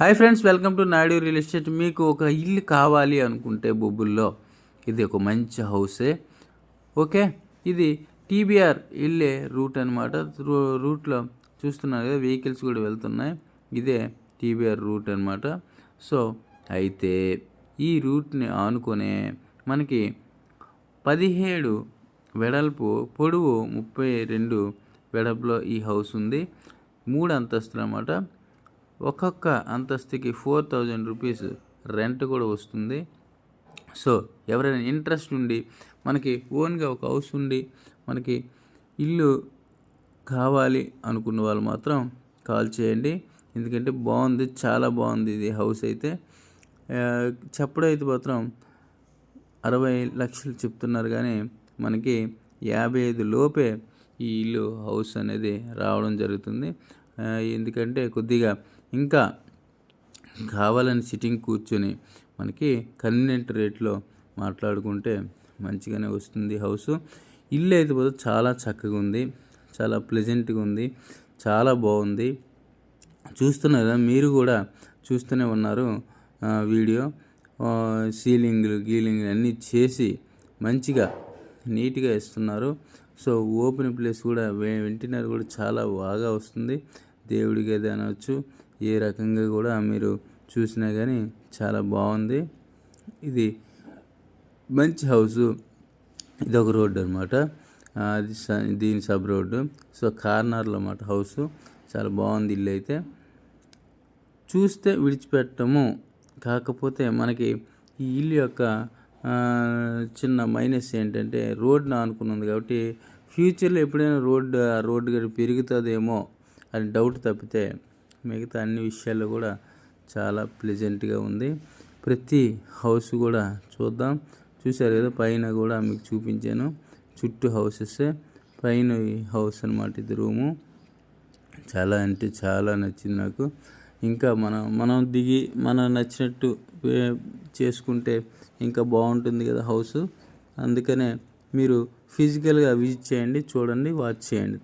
Hi friends welcome to Naidu real estate మీకు ఒక ఇల్లు కావాలి అనుకుంటే బొబ్బుల్లో. ఇది ఒక మంచి హౌసే ఓకే ఇది టీబీఆర్ ఇల్లే రూట్ అనమాట రూట్లో చూస్తున్నారు కదా వెహికల్స్ కూడా వెళ్తున్నాయి. ఇదే టీబీఆర్ రూట్ అనమాట సో అయితే ఈ రూట్ని ఆనుకొనే మనకి పదిహేడు వెడల్పు పొడవు ముప్పై రెండు వెడల్పులో ఈ హౌస్ ఉంది. మూడు అంతస్తులు అన్నమాట. ఒక్కొక్క అంతస్తుకి ఫోర్ థౌజండ్ రూపీస్ రెంట్ కూడా వస్తుంది. సో ఎవరైనా ఇంట్రెస్ట్ ఉండి మనకి ఓన్గా ఒక హౌస్ ఉండి మనకి ఇల్లు కావాలి అనుకున్న వాళ్ళు మాత్రం కాల్ చేయండి. ఎందుకంటే బాగుంది చాలా బాగుంది ఇది హౌస్ అయితే. ఆ, మాత్రం అరవై లక్షలు చెప్తున్నారు కానీ మనకి యాభై ఐదు లోపే ఈ ఇల్లు హౌస్ అనేది రావడం జరుగుతుంది. ఎందుకంటే కొద్దిగా ఇంకా కావాలని సిట్టింగ్ కూర్చొని మనకి కన్వీనియంట్ రేట్లో మాట్లాడుకుంటే మంచిగానే వస్తుంది హౌస్ ఇల్లు అయితే పోతే చాలా చక్కగా ఉంది చాలా ప్లెజెంట్గా ఉంది చాలా బాగుంది. చూస్తున్నారు? మీరు కూడా చూస్తూనే ఉన్నారు వీడియో. సీలింగ్లు గీలింగ్లు అన్నీ చేసి మంచిగా నీట్గా ఇస్తున్నారు. సో ఓపెన్ ప్లేస్ కూడా వె- వెంటినర్ కూడా చాలా బాగా వస్తుంది. దేవుడి గది అనవచ్చు ఏ రకంగా కూడా మీరు చూసినా కానీ చాలా బాగుంది. ఇది మంచి హౌసు. ఇది ఒక రోడ్డు అనమాట అది స- దీని సబ్ రోడ్డు. సో కార్నర్లో అన్నమాట హౌస్. చాలా బాగుంది ఇల్లు అయితే. చూస్తే విడిచిపెట్టము. కాకపోతే మనకి ఈ ఇల్లు యొక్క చిన్న మైనస్ ఏంటంటే రోడ్ను అనుకున్నది కాబట్టి ఫ్యూచర్లో ఎప్పుడైనా రోడ్డు ఆ రోడ్డు గడి పెరుగుతుందేమో అని డౌట్ తప్పితే మిగతా అన్ని విషయాల్లో కూడా చాలా ప్లెజెంట్గా ఉంది. ప్రతి హౌస్ కూడా చూద్దాం. చూసారు కదా పైన కూడా మీకు చూపించాను. చుట్టూ హౌసెస్ పైన ఈ హౌస్ అనమాట ఇది రూము చాలా అంటే చాలా నచ్చింది నాకు. ఇంకా మనం మనం దిగి మనం నచ్చినట్టు చేసుకుంటే ఇంకా బాగుంటుంది కదా హౌస్ అందుకనే మీరు ఫిజికల్గా విజిట్ చేయండి చూడండి వాచ్ చేయండి.